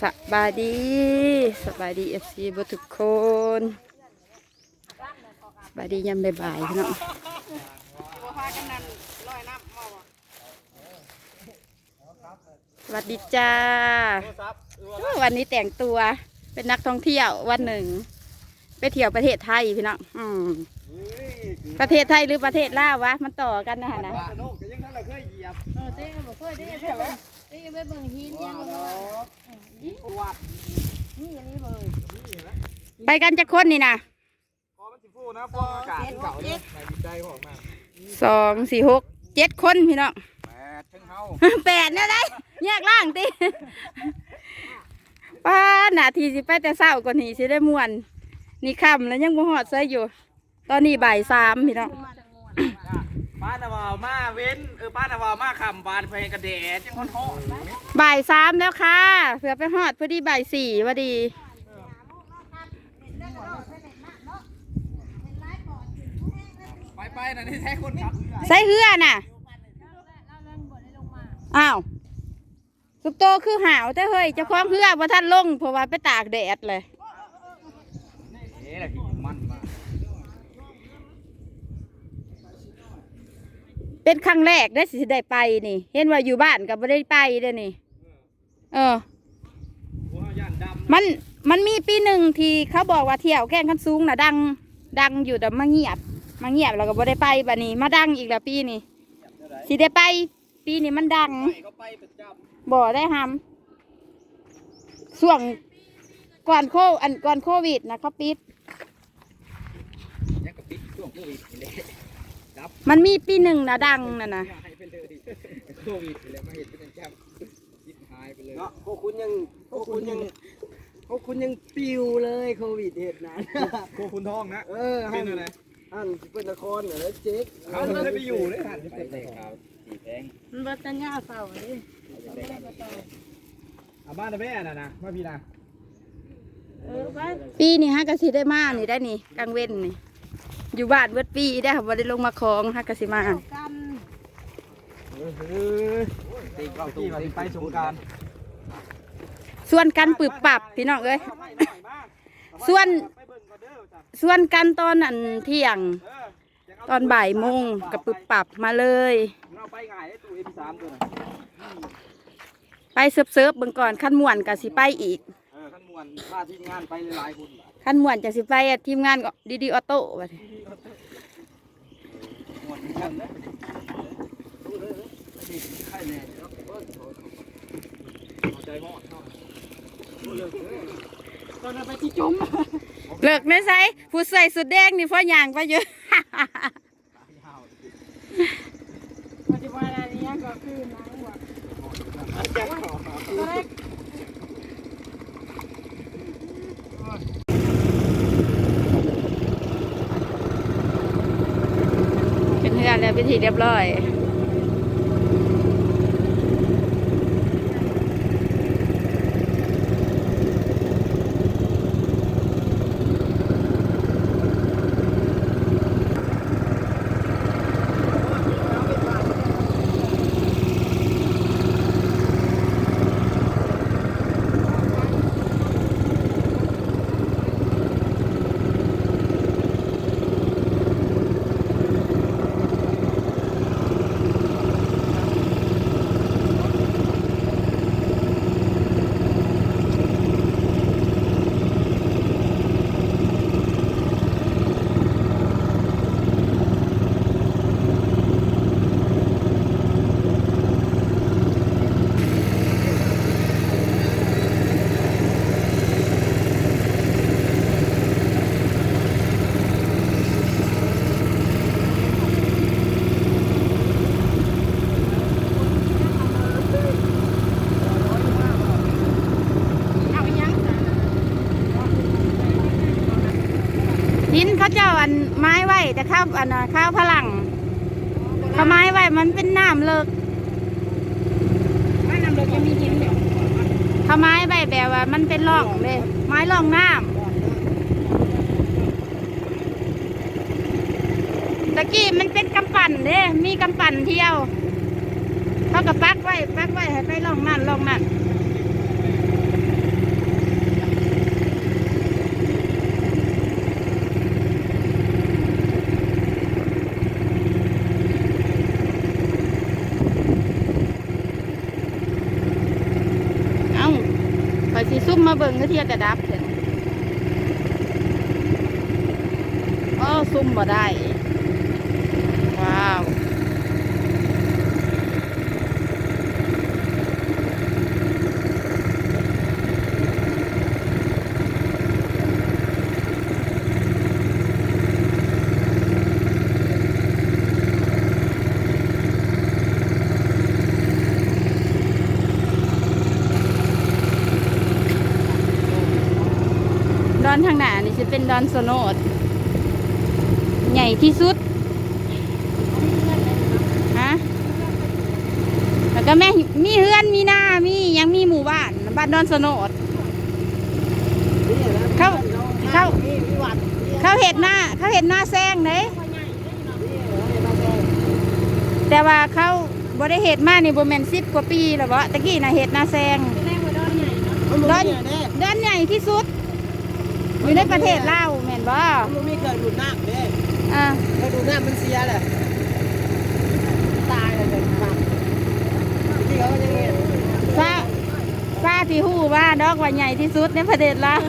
สบายดีสบายดีเอฟซีบทุกคนสบายดียามบ่ายๆพี่น้องสวัสดีจ้า วันนี้แต่งตัวเป็นนักท่องเที่ยววันหนึ่ง ไปเที่ยวประเทศไทยพี่น้องอืมประเทศไทยหรือประเทศลาววะ มันต่อกันนะฮะนะ ไปเบิ่งหินยังบ่ว่าวัดนี่อันนี้เลยไปกันจะคนนี่นะพอมันสิฟูนะฟองอากาศเก่าเนี่ยในจิตใจบอกมาสองสี่หกเจ็ดคนพี่น้องแปดถึงเฮาแปดเนี่ยได้แยกล่างติป้าหนาทีสิไปแต่เศร้ากว่านี้สิได้ม่วน นี่ค่ำแล้วยังบ่หอดใส่อยู่ ตอนนี้บ่ายสามพี่น้อง ป้านาว่ามาเว้นเออป้านาว่ามาคำบานเพลงกระเดดจังคนห้องบ่ายสามแล้วค่ะเผื่อไปหอดพอดีบ่ายสี่พอดี ไปไปนะนี่แท้คนครับใส่เหือน่ะ อ้าวสุกโตคือหาวแต่เฮ้ยเจะคล้าของเหือว่าท่านลงเพราะว่าไปตากแดดเลย เอ๊ะอะไรที่มันมา เป็นครั้งแรกได้สิได้ไปนี่ เห็นว่าอยู่บ้านกับไม่ได้ไปเด้อนี่ เออหัวย่านดำมันมันมีปีหนึ่งที่เขาบอกว่าเที่ยวแข่งขันสูงนะดัง ดังอยู่แต่มาเงียบ มาเงียบแล้วก็บ่ได้ไปบัดนี้ มาดังอีกแล้วปีนี้สิได้ไป ปีนี้มันดังไปเขาไปประจบ่ได้ทำช่วงก่อนโคอันก่อนโควิดนะเขาปิดำยังกับปิดช่วงโควิดนี่เลย ดับมันมีปีหนึ่งนะดังน่ะนะหายไปเลยโควิดเลยมาเห็นเป็นแจำคิดหายไปเลยเนาะพวกคุณยังพวกคุณยังพวกคุณยังปิวเลยโควิดเหตุนั้นพวกคุณท้องนะเออเป็นอะไรอันเป็นละครเหรอเจ๊กเขาเคยไปอยู่ด้วยกันเป็นเด็กครับสีแพงมันบ่ตัญญาเฝ้าดิอาบ้านนะแม่น่ะนะมาพี่นะเออบ้านปีนี้ฮะกะสิได้มานี่ได้นี่กลางเว้นนี่ อยู่บ้านเบิดปีได้ค่ะบ่ได้ลงมาคลองฮะกะสิมากันตีเข้าตู้ตีไปสงการส่วนกันปึบปรับพี่น้องเอ้ยส่วนไปเบิ่งก่อนเด้อจ้ะส่วนกันตอนอันเที่ยงเอออย่าเตอนบ่ายโมงกับปึบปรับมาเลยเราไปง่ายได้ตู้ M3 ตัวน่ะไปเซิร์ฟเซิร์ฟๆเบิ่งก่อนขั้นม่วนกะสิไปอีกเออขั้นมวนพาทีมงานไปหลายๆคน ขั้นม่วนจะสิไปอะทีมงานก็ดีดีออโต้บัดนี้มวนกันนะใช่แน่ครับเอาใจหมดเนาะตอนเราไปที่จมเลิกไม่ใส่ผู้ใส่สุดแดงนี่เพราะยางไปเยอะปัจจุบันอันนี้ก็คือหนังว่าตั วเล็กเป็นเพื่อนแล้วพิธีเรียบร้อย อันไม้ไว้แต่ข้าวอันน่ะข้าวพลังเขาไม้ไว้มันเป็นน้ำเลิกบ้านน้ำเด็กจะมีหินเดียวเขาไม้ไว้แบบว่า มันเป็นร่องเลยไม้ร่องน้ำตะกี้มันเป็นกำปั่นเด้มีกำปั่นเที่ยวเขากับปักไว้ปักไว้ให้ไปร่องนั่นร่องนั่น สิซุ่มมา เบิ่งเทียกระดับเห็นอ๋อซุ่มบ่ได้ ว้าว ดอนทางหน้านี่จะเป็นด อนโซโนดใหญ่ที่สุดฮะแล้วก็แม่มีเฮือนมีหน้ามียังมีหมู่บ้านบ้านดอนโซโนดเขาเขาเขาเห็ดหน้าเขาเห็ดหน้าแซงเลยแต่ว่าเขาบ่ได้เห็ดมากนี่บ่แมนสิบกว่าปีแล้วบ่ตะกี้นะเห็ดหน้าแซงแรกว่าดอนเดอนดอนใหญ่ที่สุด อยู่ในประเทศลาวแม่นบ่มันไม่เคยดูดน้ำเด้อ่าเคยดูดน้ำมันเสียแหละตายเลยเด็กมากที่เขาจะเงี้ยฟ้าฟ้าที่หู้ว่าดอกว่าใหญ่ที่สุดในประเทศลาว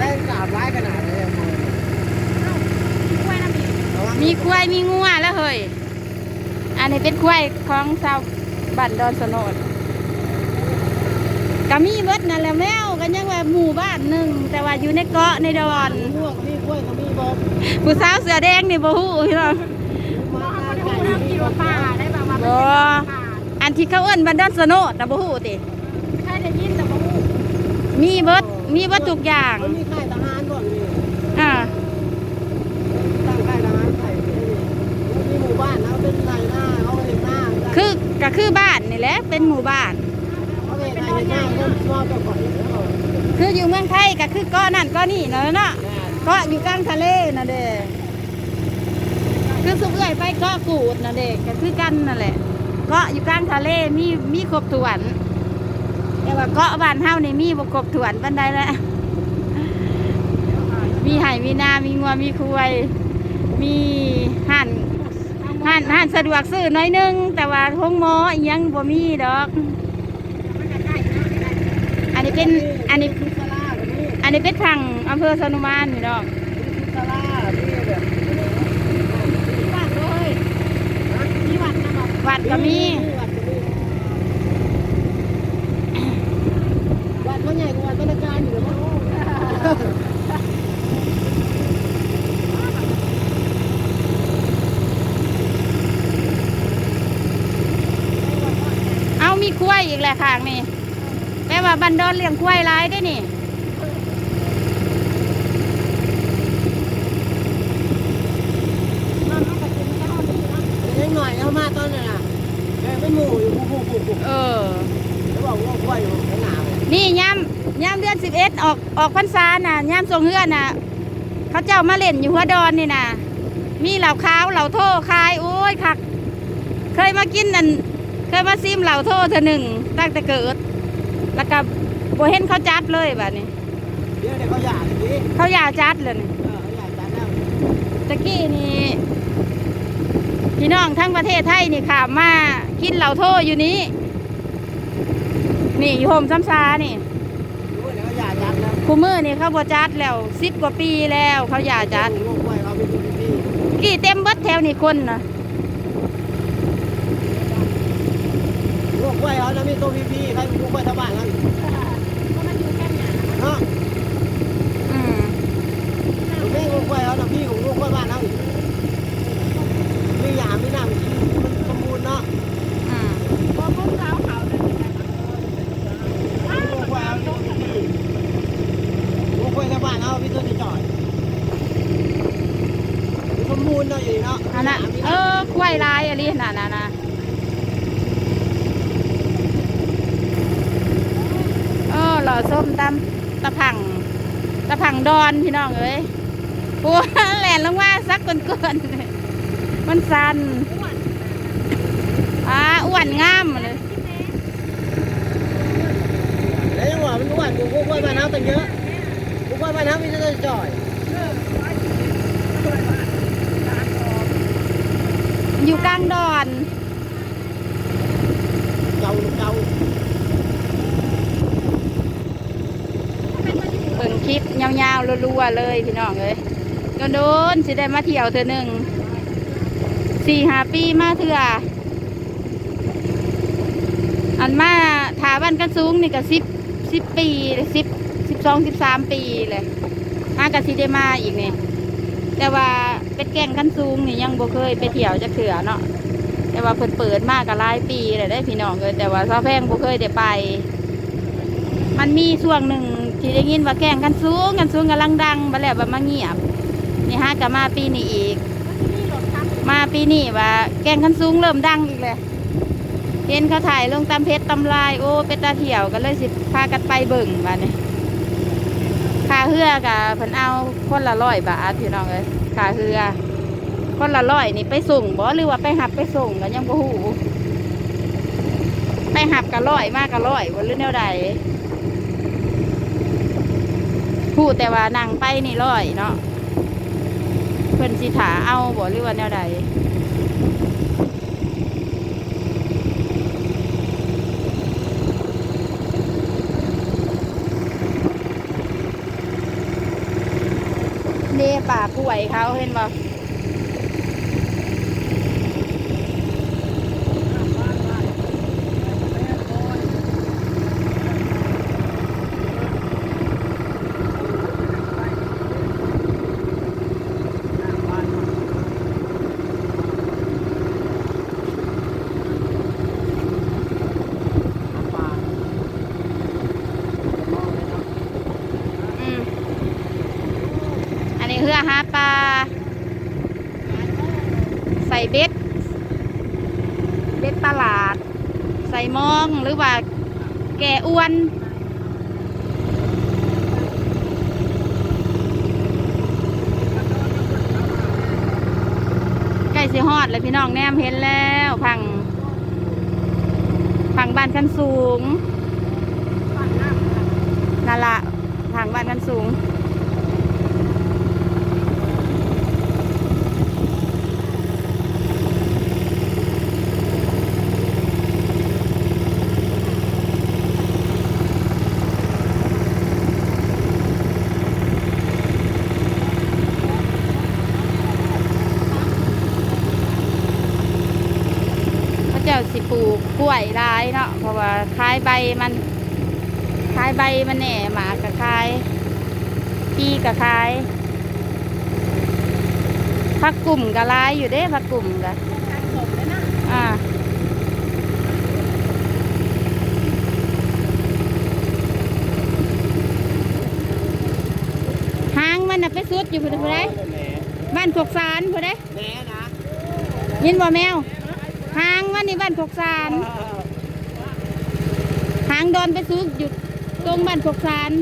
ได้กราบไว้ขนาดนี้ มีควายมีงัวแล้วเฮ้ย อันนี้ เป็นควายของชาวบ้านดอนสนดก็มีเบิดนั่นแหละแมวก็ยังว่าหมู่บ้านหนึ่งแต่ว่าอยู่ในเกาะในดอนม่วงมีกล้วยก็มีบอมผู้สาวเสือแดงนี่บ่ฮู้พี่น้องมาไก่เริ่มกินว่าป่าได้แบบว่าบ่อันที่เขาเอิ้นบ้านดอนสนดน่ะบ่ฮู้ติแค่ได้ยินแต่ว่ามีเบิดมีเบิดทุกอย่างมันมีค่ายทหารก่อนนี่ อ่า ตั้งค่ายทหารไข่มีหมู่บ้านเขาเป็นไรหน้าเขาเห็นหน้า คือ ก็คือบ้านนี่แหละเป็นหมู่บ้าน คืออยู่เมืองไทยก็คือเกาะนั่นเกาะนี่เนาะเนาะเกาะอยู่กลางทะเลน่ะเด้คือสุกเอ้อยไปเกาะกูดน่ะเด้ก็คือกันนั่นแหละเกาะอยู่กลางทะเลมีมีครบถ้วนแต่ว่าเกาะบ้านเฮานี่มีบ่ครบถ้วนปานใดแหละมีไห่มีนา มีงัวมีควายมีห่าน ห้านห้านสะดวกซื้อน้อยหนึง แต่ว่าห้องหมออีหยังบ่มีดอก อันนี้เป็นอันนี้ซาร่าแบบนี้อันนี้เป็นทางอำเภอสนุมานนี่ดอก ซาร่าที่แบบ วัดเลยมีวัดนะบอก วัดก็มี วัดเขาใหญ่กว่าวัดบรรการอยู่แล้ว เอามีกล้วยอีกแหละข้างนี่แปลว่าบันดอนเลี้ยงกล้วยหลายได้นี่นอนเอาไปกินก็เอาดีนะเล็กหน่อยเอามาตอนนั้นน่ะแกเป็นหมูอยู่ผู้ผู้ผู้เออแล้วบอกว่าควายอยู่ข้างหน้าเลยนี่ย่ำย่ำเดือนสิบเอ็ดออกออกพรรษาน่ะย่ำทรงเฮือนน่ะ เขาเจ้ามาเล่นอยู่หัวดอนนี่น่ะมีเหล่าขาวเหล่าโทคายโอ้ยคัก เคยมากินนั่น เคยมาซิมเหล่าโทเธอหนึ่งตั้งแต่เกิด แล้วก็บ่เห็นเขาจัดเลยแบบนี้เดี๋ยวเดี๋ยวเขาหย่าเลยดิเขาอยากจัดเลยนี่เออเขาหย่าจัดแล้วตะกี้นี่พี่น้องทั้งประเทศไทยนี่ขามมากินเหล่าโทอยู่นี้นี่อยู่โฮมซ้ำซานี่รู้เดี๋ยวเขาหย่าจัดแล้วคูมือนี่เขาบ่จัดแล้วสิบกว่าปีแล้วเขาอยากจัดลูกควายเขาเป็นตัวพี่กี่เต็มเบิดแถวนี่คนนะ ลูกควายเขานะมีตัวพี่พี่ใครเป็นลูกควายชาวบ้านนั่นเพราะมันอยู่แค่นี้เนาะอืมลูกแม่ลูกควายเขานะพี่ของลูกควายบ้านนั่นมีหยามีน้ำมันสมบูรณ์เนาะอืมพอพุ่งเขาเขาเลยลูกควายเขาตัวพี่พี่ลูกควายชาวบ้านเขาพี่ตัวจะจ่อยสมบูรณ์เนาะอยู่นี่เนาะอันน่ะเออควายลายอะไรน่ะน่ะนะเออหล่อ ส้มตำตะพังตะพังดอนพี่น้องเอ้ยปัวแหลนลงมาซักก่อนๆมันมันสันอ่าอ้วนงามเลยแล้วยังหวะมันอ้วนกูกูกล้วยบ้านน้ำตั้งเยอะกูกล้วยบ้านน้ำมีแต่จ่อยอยู่กลางดอนเก่าเก่า เบิ่ง คลิปยาวๆรัวๆเลยพี่น้องเอ้ยโดนๆสิได้มาเที่ยวเธอหนึ่งสี่หาปีมาเถื่ออันมาถาบ้านกันสูงนี่ก็สิบสิบปีสิบสิบสองสิบสามปีเลยมากับสิได้มาอีกนี่แต่ว่าเป็นแก่งกันสูงนี่ยังบ่เคยไปเที่ยวจะเถื่อเนาะแต่ว่าเพิ่นเปิดมากกับหลายปีเลยได้พี่น้องเลยแต่ว่าซาแพงบ่เคยได้ไป มันมีช่วงหนึ่ง ที่ได้ยินว่าแก่งกันสูงกันสูงกำลังดังบัดแล้วบัดมาเงียบ นี่ฮะก็มาปีนี้อีก มาปีนี้ว่าแก่งกันสูงเริ่มดังอีกเลยเห็นเขาถ่ายลงตามเพจตำลายโอ้เป็นตาเที่ยวก็เลยสิพากันไปเบิ่งบัดนี้ค่าเฮือกับเพิ่นเอาคนละร้อยบาทพี่น้องเอ้ยค่าเฮือคนละร้อยนี่ไปส่งบ่หรือว่าไปหับไปส่งก็ยังบ่ฮู้ไปหับกับร้อยมากกับร้อยบ่หรือแนวใด พูดแต่ว่านั่งไปนี่ร้อยเนาะเพิ่นสิถาเอาบ่หรือว่าแนวใดเน่ป่ากล้วยเขาเห็นบ่อืมอันนี้เฮือหาปลาใส่ เบ็ด เบ็ดตลาด ใส่มองหรือว่าแก่อ้วนใกล้สิฮอดเลยพี่น้องแนมเห็นแล้วพังพังบ้านขั้นสูงนั่นละพังบ้านขั้นสูง สิปลูกกล้วยร้ายเนาะเพราะว่าคล้ายใบมันคล้ายใบมันแหน่หมากกับคล้ายปีกับคล้ายพักกลุ่มกับลายอยู่เด้พักกลุ่มกับอ่าหางมันน่ะไปสุดอยู่ผู้ใดผู้ใดบ้านกกสารผู้ใดแม่นะยินบ่แมว หางมันนี่บ้านพกสารหางดอนไปซุกอยู่ตรงบ้านพกสาร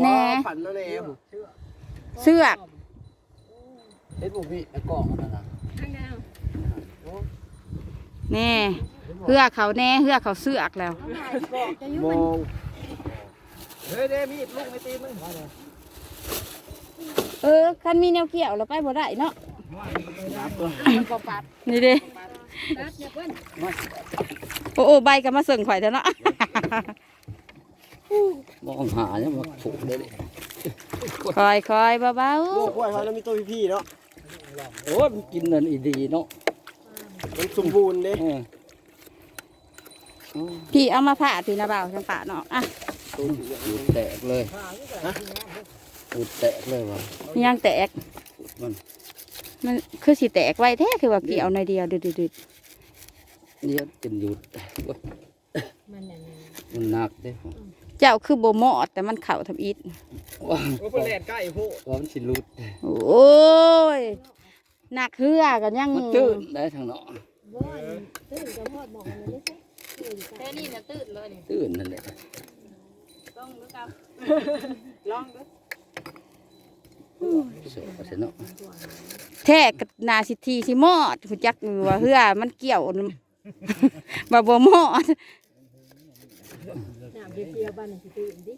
แหน่ปั่นแล้วแน่เสือกเฮ็ดบุพี่ไอ้กล่องนั่นน่ะแหน่เหือเขาแหน่เหือเขาเสือกแล้วมองเฮ้ยเด้มีดลูกไม่ตีมึงเออคันมีแนวเกี่ยวเราไปบ่ได้เนาะ นี่เด้โอ้โอ้ใบก็มาเสิ่งข่อยเถอะเนาะมองหาเนี่ยมาถูกเลยดิคอยคอยเบาโอ้กล้วยเขาแล้วมีตัวพี่ๆเนาะโอ้ยมันกินนั่นอีดีเนาะมันสมบูรณ์เด้เออๆพี่เอามาผ่าพี่นะเบาจังป่าเนาะอะตูดแตกเลยตูดแตกเลยว่ะยังแตกมัน มันคือสิแตกไว้แท้คือว่าเกี่ยวในอยเดียวดืดเนี่ยเป็นหยุดมันหนักเด้ๆเจ้าคือโบเหมาะแต่มันเข่าทำอิฐว่าโอ้เพิ่นแล่นใกล้โพว่ามันสิหลุดโอ้ยหนักเหือกันยังมันตื้นได้ทางเนาะแต่นี่นะตื่นเลยนี่ตื้นนั่นแหละต้องดูกับลองดูเสือก็เสยเนาะแท้กับนาสิทีสิมอดหูจักอยู่ว่าเฮือมันเกี่ยวบ่บ่มอดน้ำเปรี้ยวๆบ้านนี่สิตื่นดิ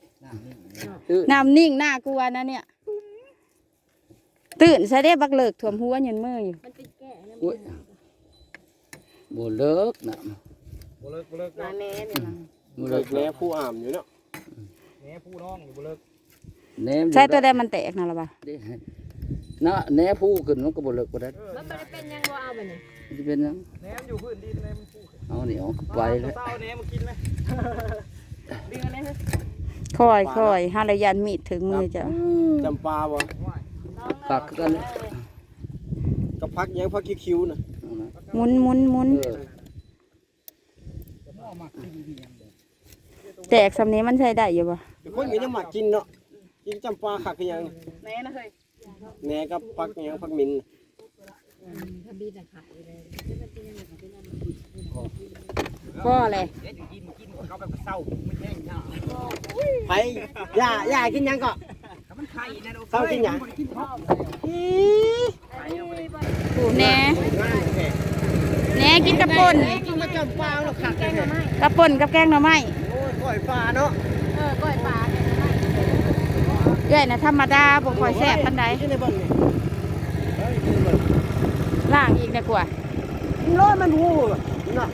น้ำนิ่งน่ากลัวนะเนี่ย ตื่นซะได้บักเลิกถ่วมหัวยืนมืออยู่มันเป็นแก่นะอุ้ยบ่เลิกนะบ่เลิกบ่เลิกมาแม่เนี่ยนะบ่เลิเลิกกแล้ผู้อ่ามอยู่เนาะแหน่ผู้น้องอยู่บ่เลิก แหนมใช่ตัวใดมันแตกนะล่ะบ่าดินะแหนผู้ขึ้นมันก็บ่เลิกบ่ได้มันไม่ได้เป็นยังว่าเอาไปนี่สิเป็นหยังแหน่อยู่พื้นดินเลยมันผู้เอาเหนียวไปแล้วเต้าแหน่มากินไหมดึงอันนี้คอยคอยหาระยันมีดถึงมือจ้ะจำปาบ่ปักกันเลยกับพักยังพักคิ้วๆน่ะเอานะหมุนหมุนหมุนเออแตกสำนี้มันใช้ได้อยู่บ่เดี๋ยวคนก็ยังมากินเนาะ กินจำปาคักคือหยังแม่นะเฮ้ยแหน่กับพักหยังพักมินทำบีน่ะขายเลยพ่อเลยเดี๋ยวอยู่กินกินเขาแบบเศร้าไม่แห้งยาไปย่าย่ากินหยังก็ถ้ามันไข่นะเศร้ากินหยังแหน่แหน่กินกระป่นกินมาจำปาเนาะคักแท้กระป่นกับแกงหน่อไม้โอ้ยก้อยปลาเนาะ เออก้อยปลาเนี่ยนะ เอ้อยนะธรรมดาบ่ค่อยแซ่บปานใดกินในบ่อนนี่ล่างอีกนะกว่ากินร้อยมันหูเนาะ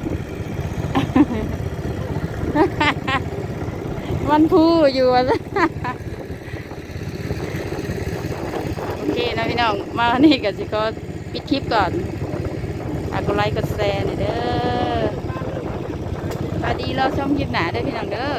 มันพูอยู่ว่าซะโอเคนะพี่น้อง มานี่ก็สิก็ปิดคลิปก่อนฝากกดไลค์กดแชร์หน่อยเด้อสวัสดีเราชมคลิปหนาเด้อพี่น้องเด้อ